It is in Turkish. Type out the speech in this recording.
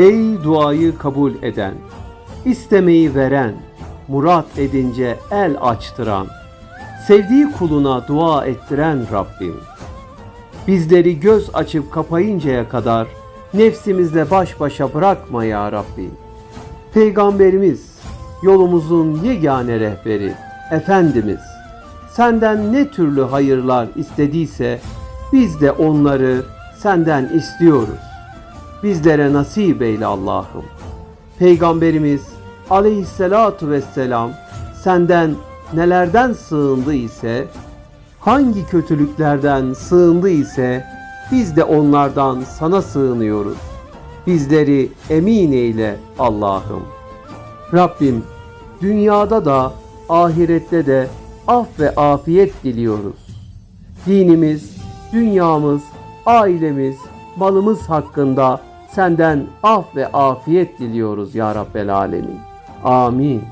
Ey duayı kabul eden, istemeyi veren, murat edince el açtıran, sevdiği kuluna dua ettiren Rabbim. Bizleri göz açıp kapayıncaya kadar nefsimizle baş başa bırakma ya Rabbi. Peygamberimiz, yolumuzun yegane rehberi, Efendimiz, senden ne türlü hayırlar istediyse biz de onları senden istiyoruz. Bizlere nasip eyle Allah'ım. Peygamberimiz aleyhissalatu vesselam senden nelerden sığındı ise, hangi kötülüklerden sığındı ise biz de onlardan sana sığınıyoruz. Bizleri emin eyle Allah'ım. Rabbim dünyada da ahirette de af ve afiyet diliyoruz. Dinimiz, dünyamız, ailemiz, malımız hakkında senden af ve afiyet diliyoruz ya Rabbel Alemin. Amin.